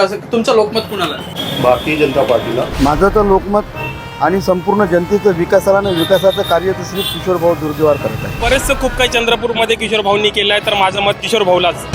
तुमचं लोकमत कुणाला? भारतीय जनता पार्टीला. माझं तर लोकमत आणि संपूर्ण जनतेचं विकासाला आणि विकासाचं कार्य तर श्री किशोरभाऊ दुर्जेवार करत आहे. बरेचसं खूप काही चंद्रपूरमध्ये किशोर भाऊंनी केलं आहे तर माझं मत किशोर भाऊलाच.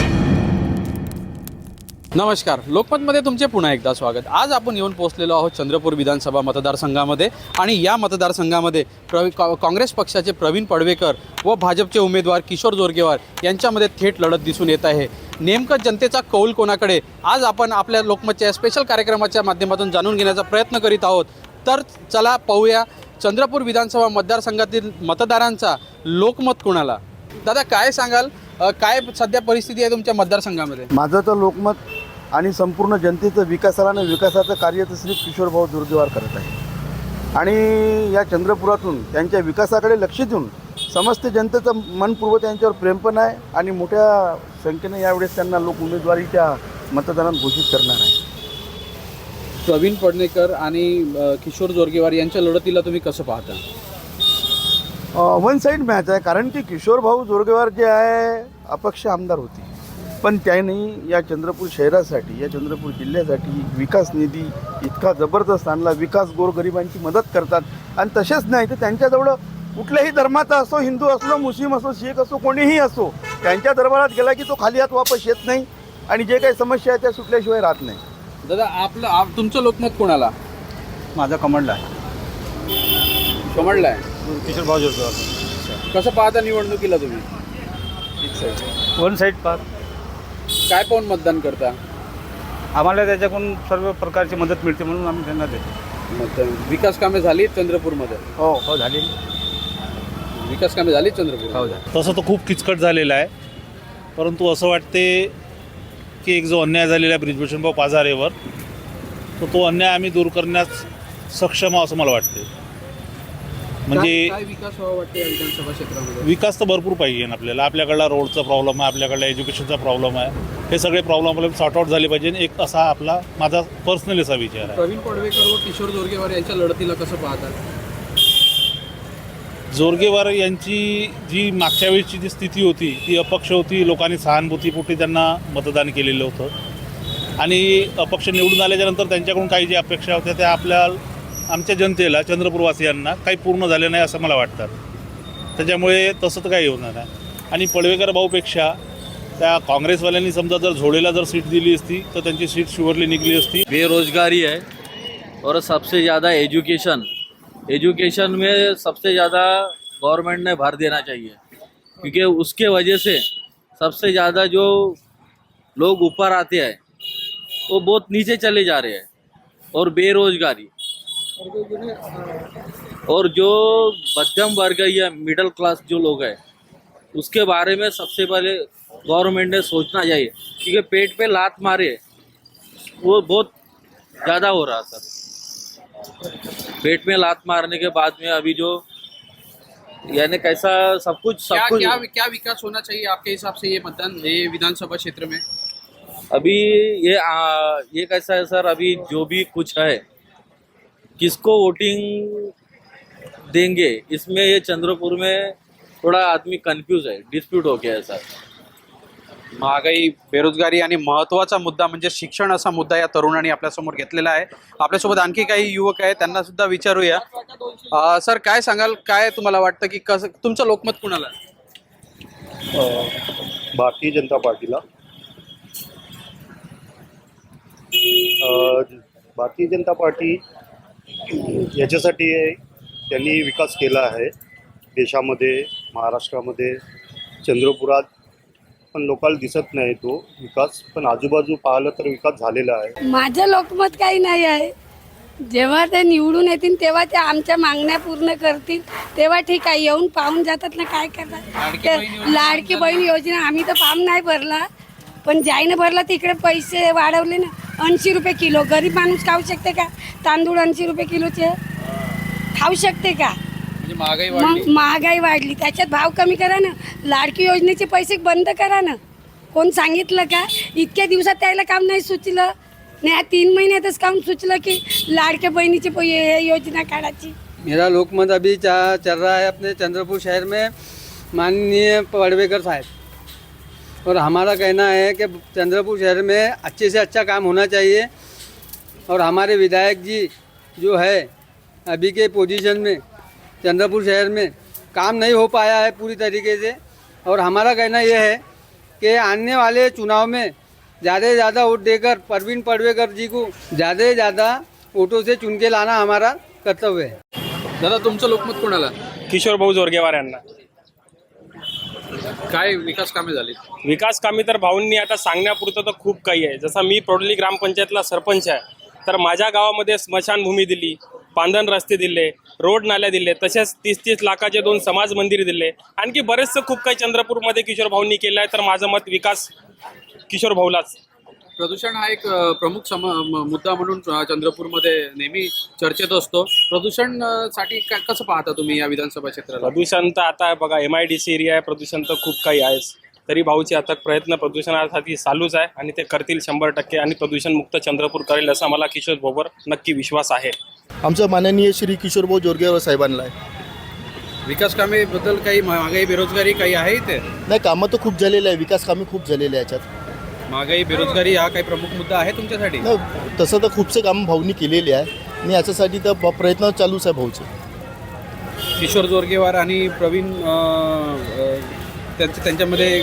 नमस्कार. लोकमतमध्ये तुमचे पुन्हा एकदा स्वागत. आज आपण येऊन पोहोचलेलो आहोत चंद्रपूर विधानसभा मतदारसंघामध्ये आणि या मतदारसंघामध्ये प्रवी का- काँग्रेस पक्षाचे प्रवीण पडवेकर व भाजपचे उमेदवार किशोर जोरगेवार यांच्यामध्ये थेट लढत दिसून येत आहे. नेमकं जनतेचा कौल कोणाकडे? आज आपण आपल्या लोकमतच्या या स्पेशल कार्यक्रमाच्या माध्यमातून जाणून घेण्याचा प्रयत्न करीत आहोत. तर चला पाहूया चंद्रपूर विधानसभा मतदारसंघातील मतदारांचा लोकमत कोणाला? दादा काय सांगाल? काय सध्या परिस्थिती आहे तुमच्या मतदारसंघामध्ये? माझं तर लोकमत आणि संपूर्ण जनतेचं विकासाला आणि विकासाचं कार्य तर श्री किशोरभाऊ दुर्जेवार करत आहे. आणि या चंद्रपुरातून त्यांच्या विकासाकडे लक्ष देऊन समस्त जनतेचं मनपूर्व त्यांच्यावर प्रेम पण आहे आणि मोठ्या संख्येने यावेळेस त्यांना लोक उमेदवारीच्या मतदानात घोषित करणार आहे प्रवीण पडणेकर आणि अ, किशोर जोरगेवार यांच्या लढतीला तुम्ही कसं पाहता? वन साईड मॅच आहे कारण की किशोरभाऊ जोरगेवार जे आहे अपक्ष आमदार होते. पण त्यांनी या चंद्रपूर शहरासाठी या चंद्रपूर जिल्ह्यासाठी विकास निधी इतका जबरदस्त आणला. विकास गोरगरिबांची मदत करतात. आणि तसेच नाही तर त्यांच्याजवळ कुठल्याही धर्माचा असो हिंदू असो मुस्लिम असो शीख असो कोणीही असो त्यांच्या दरबारात गेला की तो खाली हात वापस येत नाही आणि जे काही समस्या आहे त्या सुटल्याशिवाय राहत नाही. दादा आपलं आप तुमचं लोकमत कोणाला? माझा कमांड आहे. कमळला आहे. किशोर भाऊ जोरगेवार कसं पाहता निवडणुकीला तुम्ही? वन साईड पार काय पाहून मतदान करता? आम्हाला त्याच्याकडून सर्व प्रकारची मदत मिळते म्हणून आम्ही त्यांना देतो. मतदान. विकास कामे झाली चंद्रपूरमध्ये? हो हो झाली विकास कामे झाली चंद्रपूर हो तसं तर खूप किचकट झालेलं आहे. परंतु असं वाटते की एक जो अन्याय झालेला आहे ब्रिजभूषणभाऊ पाजारेवर तर तो अन्याय आम्ही दूर करण्यास सक्षम आहोत असं मला वाटते. म्हणजे काय विकास व्हावा वाटते या विधानसभा क्षेत्रामध्ये? विकास तर भरपूर पाहिजे ना आपल्याला. आपल्याकडला रोडचा प्रॉब्लेम आहे आपल्याकडला एज्युकेशनचा प्रॉब्लेम आहे. हे सगळे प्रॉब्लेम आपल्याला सॉर्ट आउट झाले पाहिजे. आणि एक असा आपला माझा पर्सनली असा विचार आहे. प्रवीण पडवेकर व किशोर जोरगेवार यांच्या लढतीला कसं पाहता जोरगेवार यांची जी मागच्या वेळची जी स्थिती होती ती अपक्ष होती लोकांनी सहानुभूतीपोटी त्यांना मतदान केलेलं होतं. आणि अपक्ष निवडून आल्याच्यानंतर त्यांच्याकडून काही ज्या अपेक्षा होत्या त्या आपल्या आमच्या जनतेला चंद्रपूरवासियांना काही पूर्ण झाले नाही असं मला वाटतं. त्याच्यामुळे तसं तर काही होणार नाही आणि पडवेकर भाऊपेक्षा त्या काँग्रेसवाल्यांनी समजा जर झोडेला जर सीट दिली असती तर त्यांची सीट शुगरली निघली असती. बेरोजगारी आहे. और सबसे ज़्यादा एजुकेशन एजुकेशन में सबसे ज़्यादा गवर्नमेंट ने भर देना चाहिए। क्योंकि उसके वजह से सबसे ज़्यादा जो लोग ऊपर आते हैं, वो बहुत नीचे चले जा रहे हैं और बेरोजगारी। और जो मध्यम वर्ग या मिडिल क्लास जो लोग हैं, उसके बारे में सबसे पहले गवर्नमेंट ने सोचना चाहिए। क्योंकि पेट पे लात मारे, वो बहुत ज़्यादा हो रहा सर पेट में लात मारने के बाद में अभी जो यानी कैसा सब कुछ सब क्या कुछ क्या क्या विकास होना चाहिए आपके हिसाब से ये मतदान ये विधानसभा क्षेत्र में? अभी ये आ, ये कैसा है सर अभी जो भी कुछ है किसको वोटिंग देंगे इसमें ये चंद्रपुर में थोड़ा आदमी कंफ्यूज है डिस्प्यूट हो गया है सर। महागाई बेरोजगारी आणि महत्त्वाचा मुद्दा म्हणजे शिक्षण असा मुद्दा या तरुणांनी आपल्यासमोर घेतलेला आहे. आपल्यासोबत आणखी काही युवक आहेत त्यांना सुद्धा विचारूया. सर काय सांगाल? काय तुम्हाला वाटतं की कसं तुमचं लोकमत कुणाला भारतीय जनता पार्टीला. अ, भारतीय जनता पार्टी याच्यासाठी त्यांनी विकास केला आहे. देशामध्ये महाराष्ट्रामध्ये चंद्रपुरात पण लोकांना दिसत नाही तो विकास. पण आजूबाजू पाहिलं तर विकास झालेला आहे. माझं लोकमत काही नाही आहे. जेव्हा ते निवडून येतील तेव्हा ते आमच्या मागण्या पूर्ण करतील. तेव्हा ठीक आहे येऊन पाहून जातात ना काय करतात. ते लाडकी बहीण योजना आम्ही तर फॉर्म नाही भरला. पण ज्याईनं भरला तिकडे पैसे वाढवले ना. ऐंशी रुपये किलो. गरीब माणूस खाऊ शकते का? तांदूळ ऐंशी रुपये किलोचे. खाऊ शकते का? महागाई मग वाढली. महागाई वाढली. त्याच्यात भाव कमी करा ना. लाडकी योजनेचे पैसे बंद करा ना. कोण सांगितलं का? इतक्या दिवसात त्याला काम नाही सुचलं. नाही या तीन महिन्यातच काम सुचलं की लाडक्या बहिणीची प- हे योजना काढायची. मेरा लोकमत अभी चा, चल रहा है अपने चंद्रपुर शहर में माननीय पड़वेकर साहब. और हमारा कहना है कि चंद्रपुर शहर में अच्छे से अच्छा काम होना चाहिए। और हमारे विधायक जी जो है अभी के पोजीशन में चंद्रपुर शहर में काम नहीं हो पाया है पूरी तरीके से। और हमारा कहना यह है कि आने वाले चुनाव में ज़्यादा से ज़्यादा वोट देकर परवीन पडवेकर जी को ज़्यादा से ज़्यादा वोटों से चुन के लाना हमारा कर्तव्य है। दादा तुमचं लोकमत कोणाला? किशोर भाऊ जोरगेवार यांना. काय विकास कामे झाली? विकास कामी तर भाऊंनी आता सांगण्यापुरतं तर खूप काही आहे. जसं मी प्रौढली ग्रामपंचायतला सरपंच आहे तर माझ्या गावामध्ये स्मशानभूमी दिली पांधन रस्ते दिले रोड नाल्या दिले तसेच तीस तीस लाखाचे दोन समाज मंदिर दिले. आणखी बरेचसं खूप काही चंद्रपूरमध्ये किशोर भाऊंनी केलं आहे तर माझं मत विकास किशोर भाऊलाच. प्रदूषण हा एक प्रमुख सम मुद्दा म्हणून चंद्रपूरमध्ये नेहमी चर्चेत असतो. प्रदूषणसाठी कसं पाहता तुम्ही या विधानसभा क्षेत्राला? प्रदूषण तर आता बघा M I D C area आहे प्रदूषण तर खूप काही आहेच. तरी भाऊचे अथक प्रयत्न प्रदूषणासाठी चालूच आहे आणि ते करतील शंभर टक्के आणि प्रदूषणमुक्त चंद्रपूर करेल असा मला किशोर भाऊवर नक्की विश्वास आहे. आमचं माननीय श्री किशोरभाऊ जोरगेवर साहेबांना आहे. विकास कामे बद्दल काही महागाई बेरोजगारी काही आहे इथे? नाही कामं तर खूप झालेले आहे. विकास कामे खूप झालेले आहे याच्यात. महागाई बेरोजगारी हा काही प्रमुख मुद्दा आहे तुमच्यासाठी? नाही तसं तर खूपसे कामं भाऊनी केलेले आहे. आणि याच्यासाठी तर प्रयत्न चालूच आहे भाऊचे. किशोर जोरगेवार आणि प्रवीण अ, अ, त्यांच्या त्यांच्यामध्ये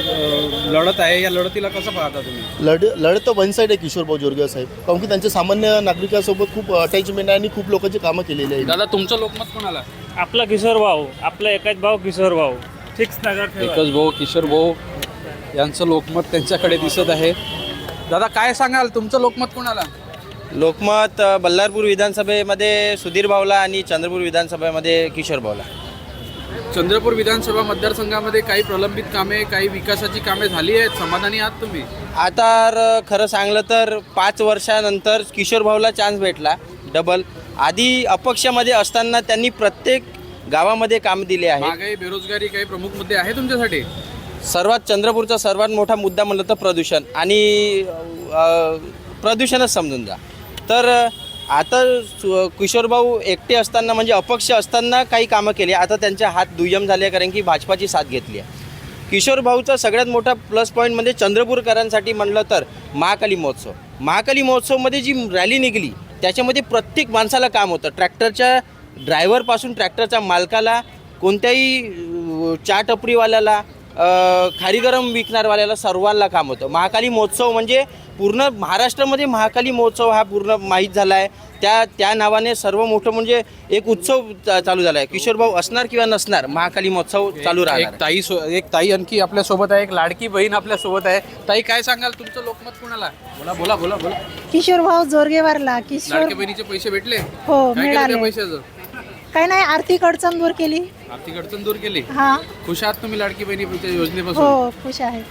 लढत आहे. या लढतीला कसं पाहता तुम्ही? लढ लढत तर वन साईड आहे किशोरभाऊ जोरगेवर साहेब. कारण की त्यांच्या सामान्य नागरिकांसोबत खूप अटॅचमेंट आहे आणि खूप लोकांची कामं केलेली आहे दादा तुमचं लोकमत कोणाला? आपला किशोर भाऊ. आपला एकाच भाऊ किशोर भाऊ. फिक्स नगर एकच भाऊ किशोर भाऊ. यांचं लोकमत त्यांच्याकडे दिसत आहे. दादा काय सांगाल? तुमचं लोकमत कोणाला? लोकमत बल्लारपूर विधानसभेमध्ये सुधीर भाऊला आणि चंद्रपूर विधानसभेमध्ये किशोर भाऊला. चंद्रपूर विधानसभा मतदारसंघामध्ये काही प्रलंबित कामे काही विकासाची कामे झाली आहेत. समाधानी आहात तुम्ही? आता खरं सांगलं तर पाच वर्षानंतर किशोर भाऊला चान्स भेटला. डबल आधी अपक्षमध्ये असताना त्यांनी प्रत्येक गावामध्ये काम दिले आहे. महागाई बेरोजगारी काही प्रमुख मुद्दे आहे तुमच्यासाठी? सर्वात चंद्रपूरचा सर्वात मोठा मुद्दा म्हणलं तर प्रदूषण. आणि अ, प्रदूषणच समजून जा. तर आता सु- किशोरभाऊ एकटे असताना म्हणजे अपक्ष असताना काही कामं केली. आता त्यांचे हात दुय्यम झाले कारण की भाजपाची साथ घेतली आहे. किशोरभाऊचा सगळ्यात मोठा प्लस पॉईंट म्हणजे चंद्रपूरकरांसाठी म्हणलं तर महाकाली महोत्सव. महाकाली महोत्सवमध्ये जी रॅली निघाली त्याच्यामध्ये प्रत्येक माणसाला काम होतं. ट्रॅक्टरच्या ड्रायव्हरपासून ट्रॅक्टरच्या मालकाला कोणत्याही चाटपरीवाल्याला टपरीवाल्याला खारी गरम विकणारवाल्याला सर्वांना काम होतं. महाकाली महोत्सव म्हणजे पूर्ण महाराष्ट्रामध्ये महाकाली महोत्सव हा पूर्ण माहीत झाला आहे त्या त्या नावाने सर्व मोठं म्हणजे एक उत्सव चालू झाला आहे किशोर भाऊ असणार किंवा नसणार महाकाली महोत्सव चालू राहणार. एक ताई सो- एक ताई आणखी आपल्यासोबत आहे एक लाडकी बहीण आपल्यासोबत आहे. ताई काय सांगाल तुमचं लोकमत कोणाला? बोला बोला बोला बोला. किशोर भाऊ जोरगेवारला किशोर लाडक्या बहिणीचे पैसे भेटले? हो काय मिळाले. पैशाचं? काही नाही आर्थिक अडचण दूर केली. आर्थिक अडचण दूर केली. हा. खुश आहात तुम्ही लाडकी बहिणीच्या योजनेपासून? हो खुश आहे.